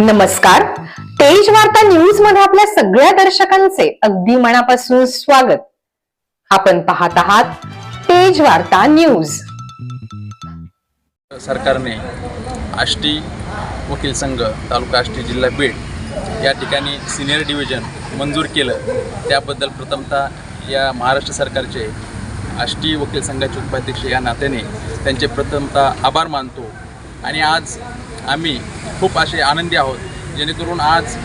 नमस्कार. तेज वार्ता न्यूजमध्ये आपल्या सगळ्या दर्शकांचे अगदी मनापासून स्वागत. आपण पाहत आहात तेज वार्ता न्यूज सरकारने आष्टी वकील संघ तालुका आष्टी जिल्हा बीड या ठिकाणी सिनियर डिव्हिजन मंजूर केलं. त्याबद्दल प्रथमतः या महाराष्ट्र सरकारचे आष्टी वकील संघाचे उपाध्यक्ष या नात्याने त्यांचे प्रथमतः आभार मानतो. आणि आज आम्ही खूप असे आनंदी आहोत जेणेकरून आज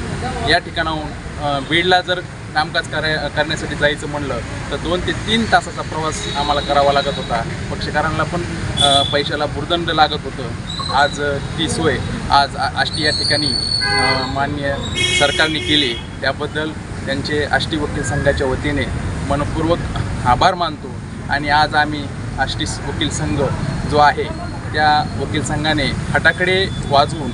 या ठिकाणाहून बीडला जर कामकाज कराय करण्यासाठी जायचं म्हणलं तर दोन ते तीन तासाचा प्रवास आम्हाला करावा लागत होता. पक्षकारांना पण पैशाला भुर्दंड लागत होतं. आज ती सोय आज आष्टी या ठिकाणी मान्य सरकारने केली. त्याबद्दल त्यांचे आष्टी वकील संघाच्या वतीने मनपूर्वक आभार मानतो. आणि आज आम्ही आष्टी वकील संघ जो आहे त्या वकील संघाने फटाकडे वाजवून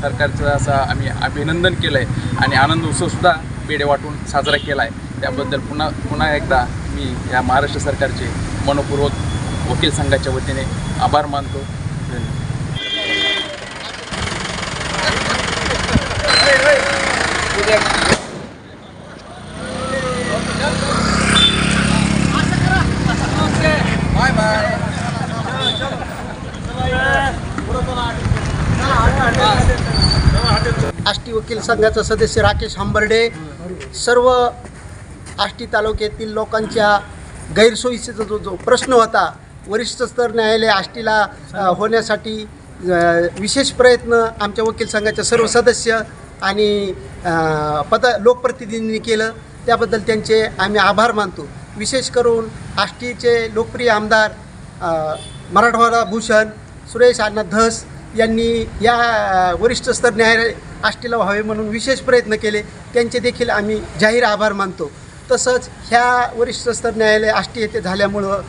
सरकारचं असं आम्ही अभिनंदन केलं आहे आणि आनंद उत्सवसुद्धा पेढे वाटून साजरा केला आहे त्याबद्दल पुन्हा पुन्हा एकदा मी या महाराष्ट्र सरकारचे मनपूर्वक वकील संघाच्या वतीने आभार मानतो. धन्यवाद. आष्टी वकील संघाचा सदस्य राकेश हंबर्डे सर्व आष्टी तालुक्यातील लोकांच्या गैरसोयीचा जो जो प्रश्न होता वरिष्ठ स्तर न्यायालय आष्टीला होण्यासाठी विशेष प्रयत्न आमच्या वकील संघाच्या सर्व सदस्य आणि पद लोकप्रतिनिधींनी केलं. त्याबद्दल त्यांचे आम्ही आभार मानतो. विशेष करून आष्टीचे लोकप्रिय आमदार मराठवाडा भूषण सुरेश अण्णा धस यांनी या वरिष्ठस्तर न्यायालय आष्टीला व्हावे म्हणून विशेष प्रयत्न केले. त्यांचे देखील आम्ही जाहीर आभार मानतो. तसंच ह्या वरिष्ठस्तर न्यायालय आष्टी येथे झाल्यामुळं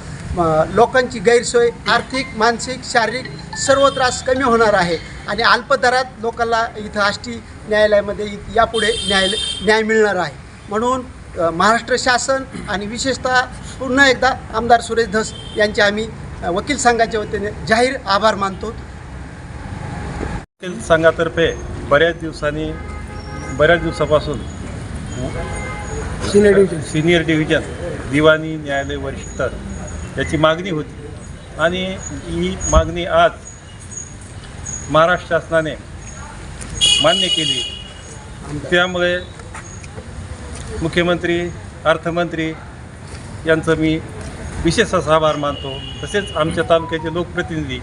लोकांची गैरसोय आर्थिक मानसिक शारीरिक सर्व त्रास कमी होणार आहे. आणि अल्प दरात लोकांना इथं आष्टी न्यायालयामध्ये इ- यापुढे न्यायालय न्याय मिळणार आहे. म्हणून महाराष्ट्र शासन आणि विशेषतः पुन्हा एकदा आमदार सुरेश धस यांचे आम्ही वकील संघाच्या वतीने जाहीर आभार मानतो. संघातर्फे बऱ्याच दिवसांनी बऱ्याच दिवसापासून सिनियर डिव्हिजन सिनियर डिव्हिजन दिवाणी न्यायालय वरिष्ठ याची मागणी होती. आणि ही मागणी आज महाराष्ट्र शासनाने मान्य केली. त्यामुळे मुख्यमंत्री अर्थमंत्री यांचं मी विशेष असा आभार मानतो. तसेच आमच्या तालुक्याचे लोकप्रतिनिधी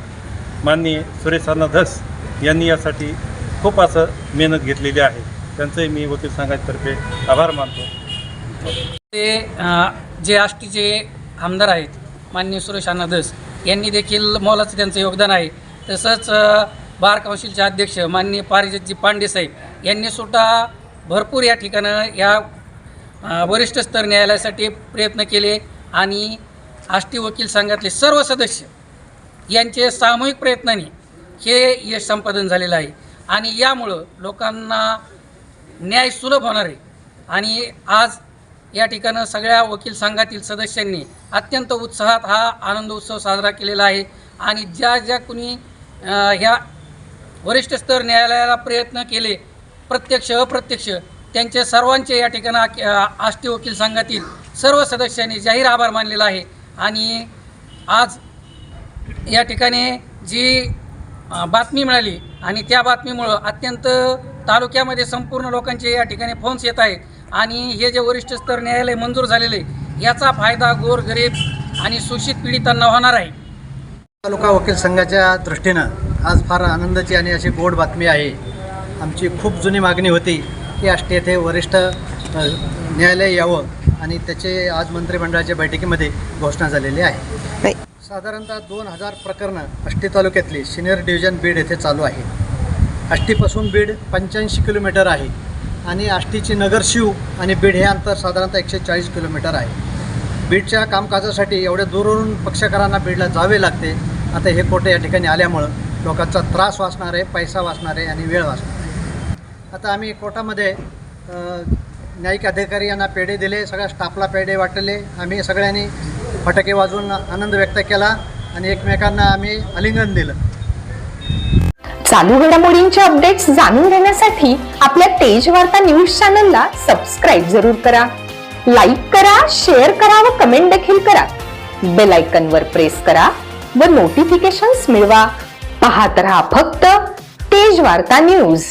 माननीय सुरेश अण्णा धस यांनी यासाठी खूप असं मेहनत घेतलेली आहे. त्यांचंही मी वकील संघातर्फे आभार मानतो. ते जे आष्टीचे आमदार आहेत माननीय सुरेश अनादस यांनी देखील मोलाचं त्यांचं योगदान आहे. तसंच बार काउन्सिलचे अध्यक्ष माननीय पारिजातजी पांडे साहेब यांनी सुद्धा भरपूर या ठिकाणं या वरिष्ठ स्तर न्यायालयासाठी प्रयत्न केले आणि आष्टी वकील संघातले सर्व सदस्य यांचे सामूहिक प्रयत्नांनी हे यश संपादन झालेलं आहे. आणि यामुळं लोकांना न्याय सुलभ होणार आहे. आणि आज या ठिकाणं सगळ्या वकील संघातील सदस्यांनी अत्यंत उत्साहात हा आनंद उत्सव साजरा केलेला आहे. आणि ज्या ज्या कुणी ह्या वरिष्ठ स्तर न्यायालयाला प्रयत्न केले प्रत्यक्ष अप्रत्यक्ष त्यांचे सर्वांचे या ठिकाणी आष्टी वकील संघातील सर्व सदस्यांनी जाहीर आभार मानलेला आहे. आणि आज या ठिकाणी जी बातमी मिळाली आणि त्या बातमीमुळं अत्यंत तालुक्यामध्ये संपूर्ण लोकांचे या ठिकाणी फोन्स येत आहेत. आणि हे जे वरिष्ठ स्तर न्यायालय मंजूर झालेले याचा फायदा गोर गरीब आणि शोषित पीडितांना होणार आहे. तालुका वकील संघाच्या दृष्टीनं आज फार आनंदाची आणि अशी गोड बातमी आहे. आमची खूप जुनी मागणी होती की आष्टी येथे वरिष्ठ न्यायालय यावं आणि त्याचे आज मंत्रिमंडळाच्या बैठकीमध्ये घोषणा झालेली आहे. साधारणतः दोन हजार प्रकरणं आष्टी तालुक्यातली सिनियर डिव्हिजन बीड येथे चालू आहे. आष्टीपासून बीड पंच्याऐंशी किलोमीटर आहे आणि आष्टीची नगर शिव आणि बीड हे अंतर साधारणतः एकशे चाळीस किलोमीटर आहे. बीडच्या कामकाजासाठी एवढ्या दूरवरून पक्षकारांना बीडला जावे लागते. आता हे कोटे या ठिकाणी आल्यामुळं लोकांचा त्रास वाचणार आहे पैसा वाचणार आहे आणि वेळ वाचणार आहे. आता आम्ही कोर्टामध्ये न्यायिक अधिकारी यांना पेढे दिले सगळ्या स्टाफला पेढे वाटले. आम्ही सगळ्यांनी फटाके वाजवून आनंद व्यक्त केला आणि एकमेकांना आम्ही आलिंगन दिलं. चालू घडामोडींचे अपडेट्स जाणून घेण्यासाठी आपल्या तेज वार्ता न्यूज चॅनलला सबस्क्राईब जरूर करा. लाईक करा शेअर करा व कमेंट देखील करा. बेल वर प्रेस करा व नोटिफिकेशन्स मिळवा. पाहत रहा फक्त तेज वार्ता न्यूज